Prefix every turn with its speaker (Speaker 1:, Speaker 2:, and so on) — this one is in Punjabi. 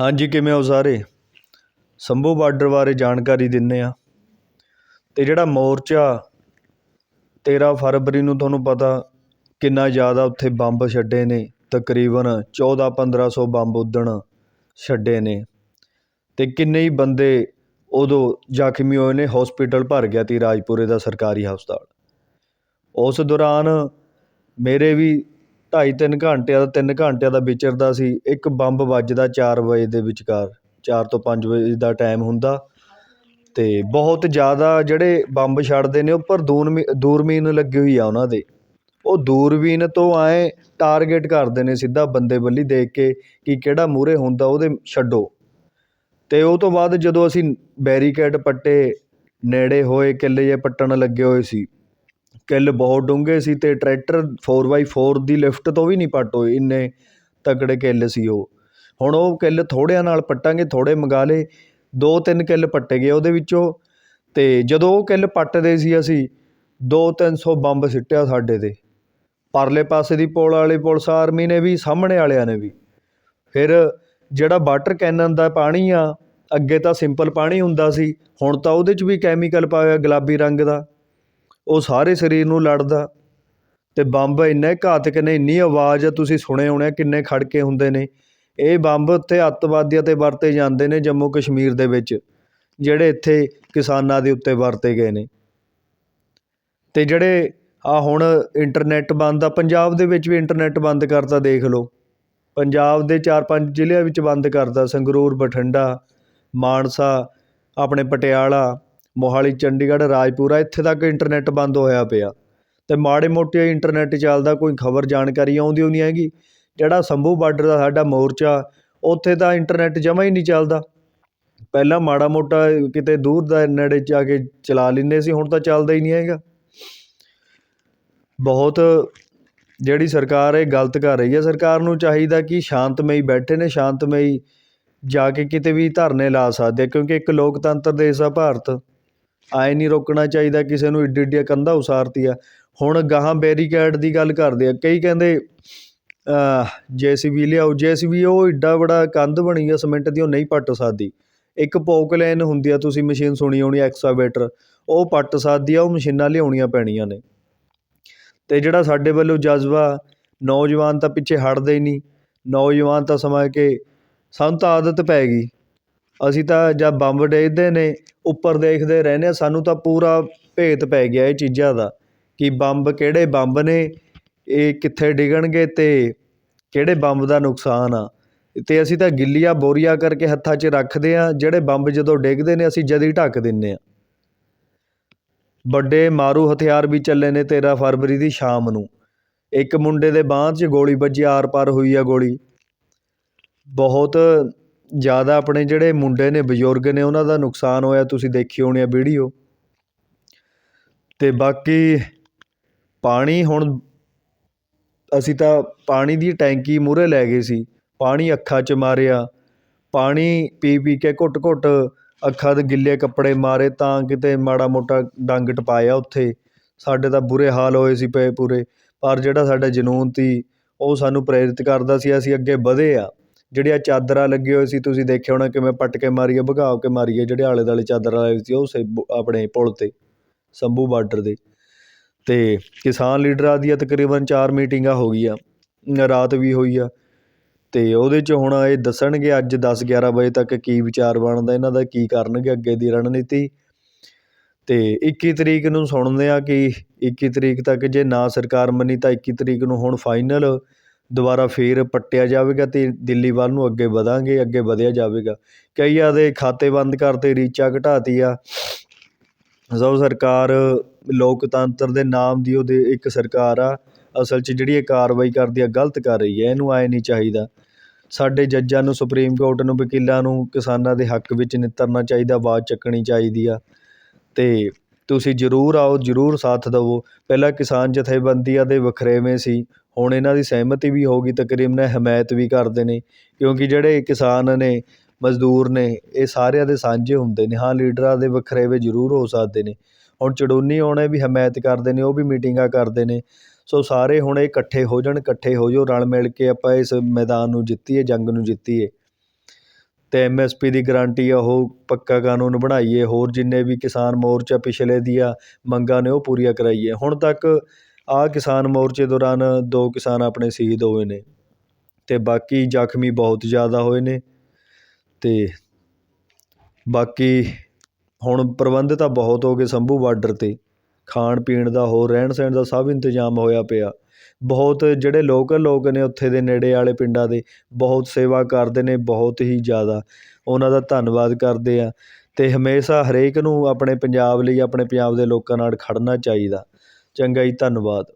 Speaker 1: ਹਾਂਜੀ, ਕਿਵੇਂ ਹੋ ਸਾਰੇ? ਸੰਭੂ ਬਾਰਡਰ ਬਾਰੇ ਜਾਣਕਾਰੀ ਦਿੰਦੇ ਹਾਂ। ਅਤੇ ਜਿਹੜਾ ਮੋਰਚਾ ਤੇਰ੍ਹਾਂ ਫਰਵਰੀ ਨੂੰ ਤੁਹਾਨੂੰ ਪਤਾ ਕਿੰਨਾ ਜ਼ਿਆਦਾ ਉੱਥੇ ਬੰਬ ਛੱਡੇ ਨੇ, ਤਕਰੀਬਨ ਚੌਦ੍ਹਾਂ ਪੰਦਰ੍ਹਾਂ ਸੌ ਬੰਬ ਉੱਦਣ ਛੱਡੇ ਨੇ। ਅਤੇ ਕਿੰਨੇ ਹੀ ਬੰਦੇ ਉਦੋਂ ਜ਼ਖਮੀ ਹੋਏ ਨੇ ਹੋਸਪਿਟਲ ਭਰ ਗਿਆ ਤੀ ਰਾਜਪੁਰੇ ਦਾ ਸਰਕਾਰੀ ਹਸਪਤਾਲ। ਉਸ ਦੌਰਾਨ ਮੇਰੇ ਵੀ ਢਾਈ ਤਿੰਨ ਘੰਟਿਆਂ ਦਾ ਤਿੰਨ ਘੰਟਿਆਂ ਦਾ ਵਿਚਰਦਾ ਸੀ। ਇੱਕ ਬੰਬ ਵੱਜਦਾ ਚਾਰ ਵਜੇ ਦੇ ਵਿਚਕਾਰ, ਚਾਰ ਤੋਂ ਪੰਜ ਵਜੇ ਦਾ ਟਾਈਮ ਹੁੰਦਾ। ਅਤੇ ਬਹੁਤ ਜ਼ਿਆਦਾ ਜਿਹੜੇ ਬੰਬ ਛੱਡਦੇ ਨੇ ਉੱਪਰ ਦੂਰਮੀ ਦੂਰਬੀਨ ਲੱਗੀ ਹੋਈ ਆ ਉਹਨਾਂ ਦੇ। ਉਹ ਦੂਰਬੀਨ ਤੋਂ ਐਂ ਟਾਰਗੇਟ ਕਰਦੇ ਨੇ ਸਿੱਧਾ ਬੰਦੇ ਵੱਲੀ ਦੇਖ ਕੇ ਕਿ ਕਿਹੜਾ ਮੂਹਰੇ ਹੁੰਦਾ ਉਹਦੇ ਛੱਡੋ। ਅਤੇ ਉਹ ਤੋਂ ਬਾਅਦ ਜਦੋਂ ਅਸੀਂ ਬੈਰੀਕੇਡ ਪੱਟੇ, ਨੇੜੇ ਹੋਏ, ਕਿੱਲੇ ਜਿਹੇ ਪੱਟਣ ਲੱਗੇ ਹੋਏ ਸੀ ਕਿੱਲ ਬਹੁਤ ਡੂੰਘੇ ਸੀ ਅਤੇ ਟਰੈਕਟਰ ਫੋਰ ਬਾਈ ਫੋਰ ਦੀ ਲਿਫਟ ਤੋਂ ਵੀ ਨਹੀਂ ਪੱਟ ਹੋਏ, ਇੰਨੇ ਤਕੜੇ ਕਿੱਲ ਸੀ ਉਹ। ਹੁਣ ਉਹ ਕਿੱਲ ਥੋੜ੍ਹਿਆਂ ਨਾਲ ਪੱਟਾਂਗੇ, ਥੋੜ੍ਹੇ ਮੰਗਾ ਲਏ ਦੋ ਤਿੰਨ ਕਿੱਲ ਪੱਟੇ ਗਏ ਉਹਦੇ ਵਿੱਚੋਂ ਅਤੇ ਜਦੋਂ ਉਹ ਕਿੱਲ ਪੱਟਦੇ ਸੀ ਅਸੀਂ ਦੋ ਤਿੰਨ ਸੌ ਬੰਬ ਸਿੱਟਿਆ ਸਾਡੇ 'ਤੇ। ਪਰਲੇ ਪਾਸੇ ਦੀ ਪੁਲ ਵਾਲੀ ਪੁਲਿਸ ਆਰਮੀ ਨੇ ਵੀ, ਸਾਹਮਣੇ ਵਾਲਿਆਂ ਨੇ ਵੀ। ਫਿਰ ਜਿਹੜਾ ਵਾਟਰ ਕੈਨਨ ਦਾ ਪਾਣੀ ਆ, ਅੱਗੇ ਤਾਂ ਸਿੰਪਲ ਪਾਣੀ ਹੁੰਦਾ ਸੀ, ਹੁਣ ਤਾਂ ਉਹਦੇ 'ਚ ਵੀ ਕੈਮੀਕਲ ਪਾਇਆ, ਗੁਲਾਬੀ ਰੰਗ ਦਾ। ਉਹ ਸਾਰੇ ਸਰੀਰ ਨੂੰ ਲੜਦਾ। ਅਤੇ ਬੰਬ ਇੰਨੇ ਘਾਤਕ ਨੇ, ਇੰਨੀ ਆਵਾਜ਼ ਤੁਸੀਂ ਸੁਣੇ ਹੋਣੇ ਕਿੰਨੇ ਖੜਕੇ ਹੁੰਦੇ ਨੇ। ਇਹ ਬੰਬ ਉੱਥੇ ਅੱਤਵਾਦੀਆਂ 'ਤੇ ਵਰਤੇ ਜਾਂਦੇ ਨੇ ਜੰਮੂ ਕਸ਼ਮੀਰ ਦੇ ਵਿੱਚ, ਜਿਹੜੇ ਇੱਥੇ ਕਿਸਾਨਾਂ ਦੇ ਉੱਤੇ ਵਰਤੇ ਗਏ ਨੇ। ਅਤੇ ਜਿਹੜੇ ਆ ਹੁਣ ਇੰਟਰਨੈੱਟ ਬੰਦ ਆ, ਪੰਜਾਬ ਦੇ ਵਿੱਚ ਵੀ ਇੰਟਰਨੈੱਟ ਬੰਦ ਕਰਤਾ, ਦੇਖ ਲਓ। ਪੰਜਾਬ ਦੇ ਚਾਰ ਪੰਜ ਜ਼ਿਲ੍ਹਿਆਂ ਵਿੱਚ ਬੰਦ ਕਰਤਾ, ਸੰਗਰੂਰ, ਬਠਿੰਡਾ, ਮਾਨਸਾ, ਆਪਣੇ ਪਟਿਆਲਾ ਮੋਹਾਲੀ, ਚੰਡੀਗੜ੍ਹ, ਰਾਜਪੁਰਾ, ਇੱਥੇ ਤੱਕ ਇੰਟਰਨੈੱਟ ਬੰਦ ਹੋਇਆ ਪਿਆ। ਅਤੇ ਮਾੜੇ ਮੋਟੇ ਇੰਟਰਨੈੱਟ ਚੱਲਦਾ, ਕੋਈ ਖਬਰ ਜਾਣਕਾਰੀ ਆਉਂਦੀ ਓ ਨਹੀਂ ਹੈਗੀ। ਜਿਹੜਾ ਸੰਭੂ ਬਾਰਡਰ ਦਾ ਸਾਡਾ ਮੋਰਚਾ, ਉੱਥੇ ਤਾਂ ਇੰਟਰਨੈੱਟ ਜਮ੍ਹਾਂ ਹੀ ਨਹੀਂ ਚੱਲਦਾ। ਪਹਿਲਾਂ ਮਾੜਾ ਮੋਟਾ ਕਿਤੇ ਦੂਰ ਦਾ ਨੇੜੇ ਜਾ ਕੇ ਚਲਾ ਲੈਂਦੇ ਸੀ, ਹੁਣ ਤਾਂ ਚੱਲਦਾ ਹੀ ਨਹੀਂ ਹੈਗਾ। ਬਹੁਤ ਜਿਹੜੀ ਸਰਕਾਰ ਇਹ ਗਲਤ ਕਰ ਰਹੀ ਹੈ, ਸਰਕਾਰ ਨੂੰ ਚਾਹੀਦਾ ਕਿ ਸ਼ਾਂਤਮਈ ਬੈਠੇ ਨੇ, ਸ਼ਾਂਤਮਈ ਜਾ ਕੇ ਕਿਤੇ ਵੀ ਧਰਨੇ ਲਾ ਸਕਦੇ, ਕਿਉਂਕਿ ਇੱਕ ਲੋਕਤੰਤਰ ਦੇਸ਼ ਆ ਭਾਰਤ। ਆਏ ਨਹੀਂ ਰੋਕਣਾ ਚਾਹੀਦਾ, ਕਿਸੇ ਨੂੰ ਇੱਡੀ ਇੱਡੀਆਂ ਕੰਧਾਂ ਉਸਾਰਤੀਆਂ ਹੁਣ ਗਾਹਾਂ ਬੈਰੀਕੇਡ ਦੀ ਗੱਲ ਕਰਦੇ ਆ, ਕਈ ਕਹਿੰਦੇ ਜੇ ਸੀ ਜੇਸੀਬੀ ਲਿਆਓ ਜੇ ਸੀ ਜੇਸੀਬੀ ਉਹ ਇੱਡਾ ਬੜਾ ਕੰਧ ਬਣੀ ਆ, ਸੀਮੈਂਟ ਦੀ ਉਹ ਨਹੀਂ ਪੱਟ ਸਕਦੀ। ਇੱਕ ਪੋਕਲੇਨ ਹੁੰਦੀ ਆ, ਤੁਸੀਂ ਮਸ਼ੀਨ ਸੁਣੀ ਹੋਣੀ ਐਕਸਾਵੇਟਰ ਉਹ ਪੱਟ ਸਕਦੀ ਆ, ਉਹ ਮਸ਼ੀਨਾਂ ਲਿਆਉਣੀਆਂ ਪੈਣੀਆਂ ਨੇ। ਅਤੇ ਜਿਹੜਾ ਸਾਡੇ ਵੱਲੋਂ ਜਜ਼ਬਾ, ਨੌਜਵਾਨ ਤਾਂ ਪਿੱਛੇ ਹਟਦੇ ਹੀ ਨਹੀਂ, ਨੌਜਵਾਨ ਤਾਂ ਸਮਾਂ ਕਿ ਸਾਨੂੰ ਤਾਂ ਆਦਤ ਪੈ ਗਈ। ਅਸੀਂ ਤਾਂ ਜਾਂ ਬੰਬ ਡੇਗਦੇ ਨੇ ਉੱਪਰ ਦੇਖਦੇ ਰਹਿੰਦੇ ਹਾਂ, ਸਾਨੂੰ ਤਾਂ ਪੂਰਾ ਭੇਤ ਪੈ ਗਿਆ ਇਹ ਚੀਜ਼ਾਂ ਦਾ ਕਿ ਬੰਬ ਕਿਹੜੇ ਬੰਬ ਨੇ, ਇਹ ਕਿੱਥੇ ਡਿੱਗਣਗੇ ਅਤੇ ਕਿਹੜੇ ਬੰਬ ਦਾ ਨੁਕਸਾਨ ਆ। ਅਤੇ ਅਸੀਂ ਤਾਂ ਗਿੱਲੀਆਂ ਬੋਰੀਆਂ ਕਰਕੇ ਹੱਥਾਂ 'ਚ ਰੱਖਦੇ ਹਾਂ, ਜਿਹੜੇ ਬੰਬ ਜਦੋਂ ਡਿੱਗਦੇ ਨੇ ਅਸੀਂ ਜਦੀ ਢੱਕ ਦਿੰਦੇ ਹਾਂ। ਵੱਡੇ ਮਾਰੂ ਹਥਿਆਰ ਵੀ ਚੱਲੇ ਨੇ ਤੇਰ੍ਹਾਂ ਫਰਵਰੀ ਦੀ ਸ਼ਾਮ ਨੂੰ। ਇੱਕ ਮੁੰਡੇ ਦੇ ਬਾਂਹ 'ਚ ਗੋਲੀ ਵੱਜੀ, ਆਰ ਪਾਰ ਹੋਈ ਆ ਗੋਲੀ। ਬਹੁਤ ਜ਼ਿਆਦਾ ਆਪਣੇ ਜਿਹੜੇ ਮੁੰਡੇ ਨੇ, ਬਜ਼ੁਰਗ ਨੇ, ਉਹਨਾਂ ਦਾ ਨੁਕਸਾਨ ਹੋਇਆ, ਤੁਸੀਂ ਦੇਖੀ ਹੋਣੀ ਆ ਵੀਡੀਓ। ਅਤੇ ਬਾਕੀ ਪਾਣੀ ਹੁਣ ਅਸੀਂ ਤਾਂ ਪਾਣੀ ਦੀ ਟੈਂਕੀ ਮੂਹਰੇ ਲੈ ਗਏ ਸੀ। ਪਾਣੀ ਅੱਖਾਂ 'ਚ ਮਾਰਿਆ। ਪਾਣੀ ਪੀ ਪੀ ਕੇ ਘੁੱਟ ਘੁੱਟ ਅੱਖਾਂ ਦੇ ਗਿੱਲੇ ਕੱਪੜੇ ਮਾਰੇ ਤਾਂ ਕਿਤੇ ਮਾੜਾ ਮੋਟਾ ਡੰਗ ਟਪਾਇਆ ਉੱਥੇ। ਸਾਡੇ ਤਾਂ ਬੁਰੇ ਹਾਲ ਹੋਏ ਸੀ ਪਏ ਪੂਰੇ। ਪਰ ਜਿਹੜਾ ਸਾਡਾ ਜਨੂੰਨ ਸੀ, ਉਹ ਸਾਨੂੰ ਪ੍ਰੇਰਿਤ ਕਰਦਾ ਸੀ, ਅਸੀਂ ਅੱਗੇ ਵਧੇ ਆ ਜਿਹੜੀਆਂ ਚਾਦਰਾਂ ਲੱਗੇ ਹੋਏ ਸੀ, ਤੁਸੀਂ ਦੇਖਿਆ ਹੋਣਾ ਕਿਵੇਂ ਪੱਟ ਕੇ ਮਾਰੀਏ ਭਗਾਵ ਕੇ ਮਾਰੀਏ ਜਿਹੜੇ ਆਲੇ ਦੁਆਲੇ ਚਾਦਰਾਂ ਲਾਈ ਸੀ, ਉਹ ਸੇ ਆਪਣੇ ਪੁਲ 'ਤੇ, ਸੰਭੂ ਬਾਰਡਰ ਦੇ। ਅਤੇ ਕਿਸਾਨ ਲੀਡਰਾਂ ਦੀਆਂ ਤਕਰੀਬਨ ਚਾਰ ਮੀਟਿੰਗਾਂ ਹੋ ਗਈਆਂ, ਰਾਤ ਵੀ ਹੋਈ ਆ। ਅਤੇ ਉਹਦੇ 'ਚ ਹੁਣ ਇਹ ਦੱਸਣਗੇ ਅੱਜ ਦਸ ਗਿਆਰਾਂ ਵਜੇ ਤੱਕ ਕੀ ਵਿਚਾਰ ਬਣਦਾ, ਇਹਨਾਂ ਦਾ ਕੀ ਕਰਨਗੇ ਅੱਗੇ ਦੀ ਰਣਨੀਤੀ। ਅਤੇ ਇੱਕੀ ਤਰੀਕ ਨੂੰ ਸੁਣਦੇ ਹਾਂ ਕਿ ਇੱਕੀ ਤਰੀਕ ਤੱਕ ਜੇ ਨਾ ਸਰਕਾਰ ਮੰਨੀ, ਤਾਂ ਇੱਕੀ ਤਰੀਕ ਨੂੰ ਹੁਣ ਫਾਈਨਲ ਦੁਬਾਰਾ ਫਿਰ ਪੱਟਿਆ ਜਾਵੇਗਾ ਅਤੇ ਦਿੱਲੀ ਵੱਲ ਨੂੰ ਅੱਗੇ ਵਧਾਂਗੇ, ਅੱਗੇ ਵਧਿਆ ਜਾਵੇਗਾ। ਕਈਆਂ ਦੇ ਖਾਤੇ ਬੰਦ ਕਰਤੇ, ਰੀਚਾਂ ਘਟਾਤੀ ਆ ਸੋ ਸਰਕਾਰ ਲੋਕਤੰਤਰ ਦੇ ਨਾਮ ਦੀ ਉਹਦੇ ਇੱਕ ਸਰਕਾਰ ਆ, ਅਸਲ 'ਚ ਜਿਹੜੀ ਇਹ ਕਾਰਵਾਈ ਕਰਦੀ ਆ, ਗਲਤ ਕਰ ਰਹੀ ਹੈ, ਇਹਨੂੰ ਆਏ ਨਹੀਂ ਚਾਹੀਦਾ। ਸਾਡੇ ਜੱਜਾਂ ਨੂੰ, ਸੁਪਰੀਮ ਕੋਰਟ ਨੂੰ, ਵਕੀਲਾਂ ਨੂੰ, ਕਿਸਾਨਾਂ ਦੇ ਹੱਕ ਵਿੱਚ ਨਿੱਤਰਨਾ ਚਾਹੀਦਾ, ਆਵਾਜ਼ ਚੱਕਣੀ ਚਾਹੀਦੀ ਆ। ਅਤੇ ਤੁਸੀਂ ਜ਼ਰੂਰ ਆਓ, ਜ਼ਰੂਰ ਸਾਥ ਦੇਵੋ। ਪਹਿਲਾਂ ਕਿਸਾਨ ਜਥੇਬੰਦੀਆਂ ਦੇ ਵਖਰੇਵੇਂ ਸੀ ਹੁਣ ਇਹਨਾਂ ਦੀ ਸਹਿਮਤੀ ਵੀ ਹੋ ਗਈ, ਤਕਰੀਬਨ ਹਮਾਇਤ ਵੀ ਕਰਦੇ ਨੇ, ਕਿਉਂਕਿ ਜਿਹੜੇ ਕਿਸਾਨ ਨੇ, ਮਜ਼ਦੂਰ ਨੇ, ਇਹ ਸਾਰਿਆਂ ਦੇ ਸਾਂਝੇ ਹੁੰਦੇ ਨੇ, ਹਾਂ, ਲੀਡਰਾਂ ਦੇ ਵਖਰੇਵੇਂ ਜ਼ਰੂਰ ਹੋ ਸਕਦੇ ਨੇ। ਹੁਣ ਚੜੂਨੀ ਆਉਣੇ ਵੀ ਹਮਾਇਤ ਕਰਦੇ ਨੇ, ਉਹ ਵੀ ਮੀਟਿੰਗਾਂ ਕਰਦੇ ਨੇ, ਸੋ ਸਾਰੇ ਹੁਣ ਇਹ ਇਕੱਠੇ ਹੋ ਜਾਣ, ਇਕੱਠੇ ਹੋ ਜਾਓ, ਰਲ ਮਿਲ ਕੇ ਆਪਾਂ ਇਸ ਮੈਦਾਨ ਨੂੰ ਜਿੱਤੀਏ, ਜੰਗ ਨੂੰ ਜਿੱਤੀਏ। ਅਤੇ ਐਮ ਐਸ ਪੀ ਦੀ ਗਰੰਟੀ ਆ, ਉਹ ਪੱਕਾ ਕਾਨੂੰਨ ਬਣਾਈਏ, ਹੋਰ ਜਿੰਨੇ ਵੀ ਕਿਸਾਨ ਮੋਰਚਾ ਪਿਛਲੇ ਦੀਆਂ ਮੰਗਾਂ ਨੇ, ਉਹ ਪੂਰੀਆਂ ਕਰਾਈਏ। ਹੁਣ ਤੱਕ ਆਹ ਕਿਸਾਨ ਮੋਰਚੇ ਦੌਰਾਨ ਦੋ ਕਿਸਾਨ ਆਪਣੇ ਸ਼ਹੀਦ ਹੋਏ ਨੇ ਅਤੇ ਬਾਕੀ ਜ਼ਖਮੀ ਬਹੁਤ ਜ਼ਿਆਦਾ ਹੋਏ ਨੇ ਅਤੇ ਬਾਕੀ ਹੁਣ ਪ੍ਰਬੰਧ ਤਾਂ ਬਹੁਤ ਹੋ ਗਏ ਸ਼ੰਭੂ ਬਾਰਡਰ 'ਤੇ। ਖਾਣ ਪੀਣ ਦਾ ਹੋਰ, ਰਹਿਣ ਸਹਿਣ ਦਾ ਸਭ ਇੰਤਜ਼ਾਮ ਹੋਇਆ ਪਿਆ। ਬਹੁਤ ਜਿਹੜੇ ਲੋਕਲ ਲੋਕ ਨੇ ਉੱਥੇ ਦੇ ਨੇੜੇ ਵਾਲੇ ਪਿੰਡਾਂ ਦੇ ਬਹੁਤ ਸੇਵਾ ਕਰਦੇ ਨੇ, ਬਹੁਤ ਹੀ ਜ਼ਿਆਦਾ। ਉਹਨਾਂ ਦਾ ਧੰਨਵਾਦ ਕਰਦੇ ਹਾਂ ਅਤੇ ਹਮੇਸ਼ਾ ਹਰੇਕ ਨੂੰ ਆਪਣੇ ਪੰਜਾਬ ਲਈ, ਆਪਣੇ ਪੰਜਾਬ ਦੇ ਲੋਕਾਂ ਨਾਲ ਖੜ੍ਹਨਾ ਚਾਹੀਦਾ। ਚੰਗਾ ਜੀ ਧੰਨਵਾਦ।